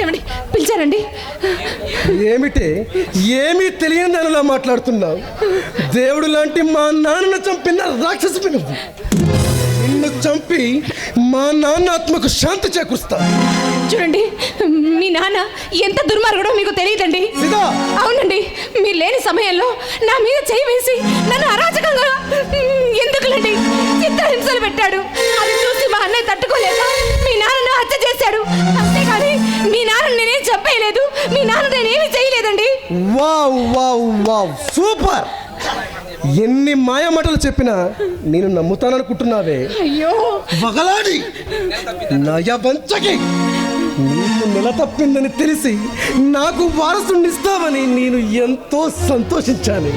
ఏమండి? పిలిచారండి. ఏమిటి? ఏమీ తెలియని దానిలా మాట్లాడుతున్నావు? దేవుడు లాంటి మా నాన్నను చంపిన రాక్షసి నువ్వు నిన్ను చంపి మా నాన్న ఆత్మకు శాంతి చేకూరుస్తా. చూడండి మీ నాన్న ఎంత దుర్మార్గుడో మీకు తెలియదండి. అవునండి మీరు లేని సమయంలో నా మీద చేయి వేసి నన్ను అరాచకంగా ఎందుకులండి? చిత్రహింసలు పెట్టాడు. చేయలేదండి వావ్ వావ్ వావ్. సూపర్. ఎన్ని మాయమాటలు చెప్పినా నేను నమ్ముతాననుకుంటున్నావే. అయ్యో. వగలాడి. నయవంచకి. నీకు నెల తప్పిందని తెలిసి నాకు వారసునిస్తావని నేను ఎంతో సంతోషించాను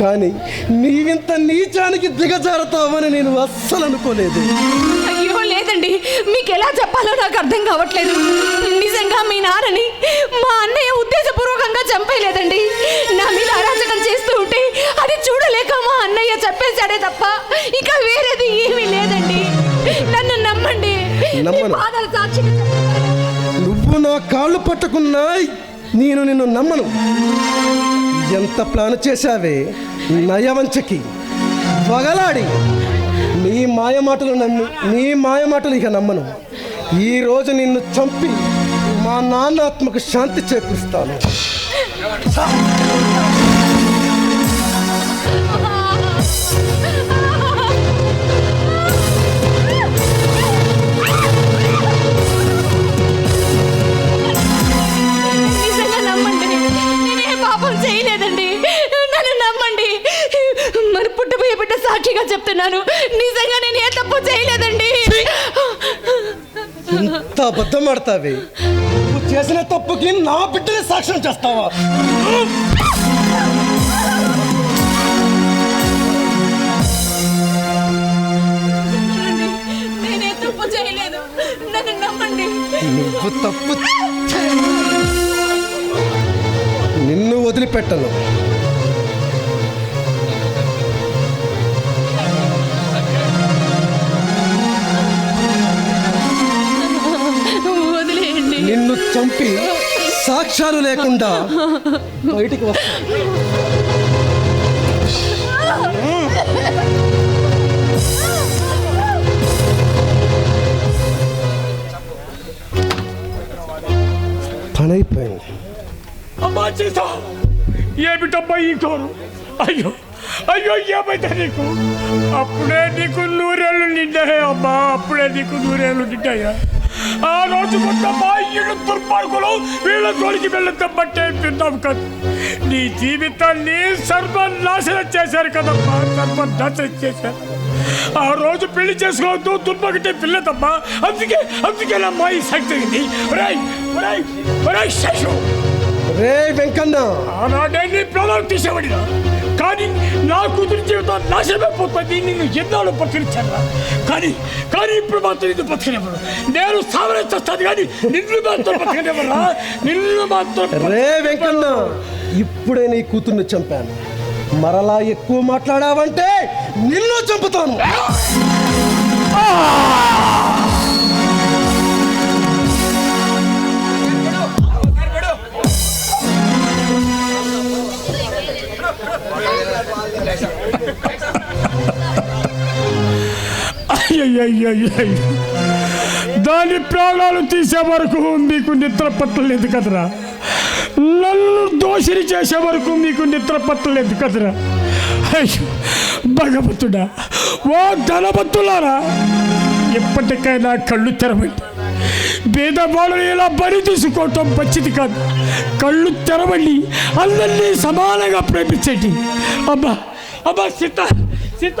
కానీ నీవింత నీచానికి దిగజారుతావని నేను అస్సలు అనుకోలేదు. అయ్యో లేదండి. మీకు ఎలా చెప్పాలో నాకు అర్థం కావట్లేదు. నిజంగా మీ నాన్నని మా అన్నయ్య ఉద్దేశపూర్వకంగా నమ్మను. నువ్వు నా కాళ్ళు పట్టుకున్నా నేను నిన్ను నమ్మను. ఎంత ప్లాన్ చేశావే నయవంచకి. వగలాడి. నీ మాయమాటలు నమ్మి నీ మాయమాటలు ఇక నమ్మను. ఈ రోజు నిన్ను చంపి మా నాన్న ఆత్మకు శాంతి చేకూరుస్తాను. పుట్టబోయే బిడ్డ సాక్షిగా చెప్తున్నాను. నిజంగా నేను ఏ తప్పు చేయలేదండి. ఇంత అబద్ధం ఆడతావే? నువ్వు చేసిన తప్పుకి నా బిడ్డని సాక్ష్యం చేస్తావా? నేనే తప్పు చేయలేదు. నన్ను నమ్మండి. నువ్వు తప్పు నిన్ను వదిలిపెట్టను. సాక్ష్యాలు లేకుండా బయటికి వస్తా. పని అమ్మా చేసా ఏమిటమ్మా ఈ కోరు అయ్యో అయ్యో ఏమైతే నీకు? అప్పుడే నీకు నూరేళ్ళు నిండాయా అమ్మా అప్పుడే నీకు నూరేళ్ళు నిండాయా? ఆ రోజు మొత్తం మా ఇల్లు దుర్మార్గులు వీళ్ళ జోలికి వెళ్ళొద్దమ్మంటే విన్నాం కదా. నీ జీవితాన్ని సర్వనాశనం చేశారు కదమ్మా సర్వనాశనం చేశారు. ఆ రోజు పెళ్ళి చేసుకోవద్దు దుర్మగటే పిల్లదమ్మా. అందుకే అందుకే నా మా ఈ శక్తి రే వెంకన్న. ఆనాడే నీ ప్రాణాలు తీసేవాడినా కానీ నా కూతురి జీవితం నాశనమైపోతుంది నిన్ను ఎన్నాళ్ళు బతికించాను కానీ కానీ ఇప్పుడు మాత్రం నిన్ను బతికినప్పుడు నేను సావరేస్తాను కానీ నిన్ను మాత్రం బతికినవరా నిన్ను మాత్రం రే వెంకన్న ఇప్పుడే నీ కూతుర్ని చంపాను. మరలా ఎక్కువ మాట్లాడావంటే నిన్ను చంపుతాను. దాని ప్రాణాలు తీసే వరకు మీకు నిద్ర పట్టలేదు కదరా నన్ను దోషిని చేసే వరకు మీకు నిద్ర పట్టలేదు కదరా అయ్యో భగవంతుడా ఓ ధనవంతులారా ఎప్పటికైనా కళ్ళు తెరవండి పేదవాళ్ళని ఇలా బలి తీసుకోవటం మంచిది కాదు కళ్ళు తెరవండి అందరినీ సమానంగా ప్రేమించండి అబ్బా అబ్బా సీత సీత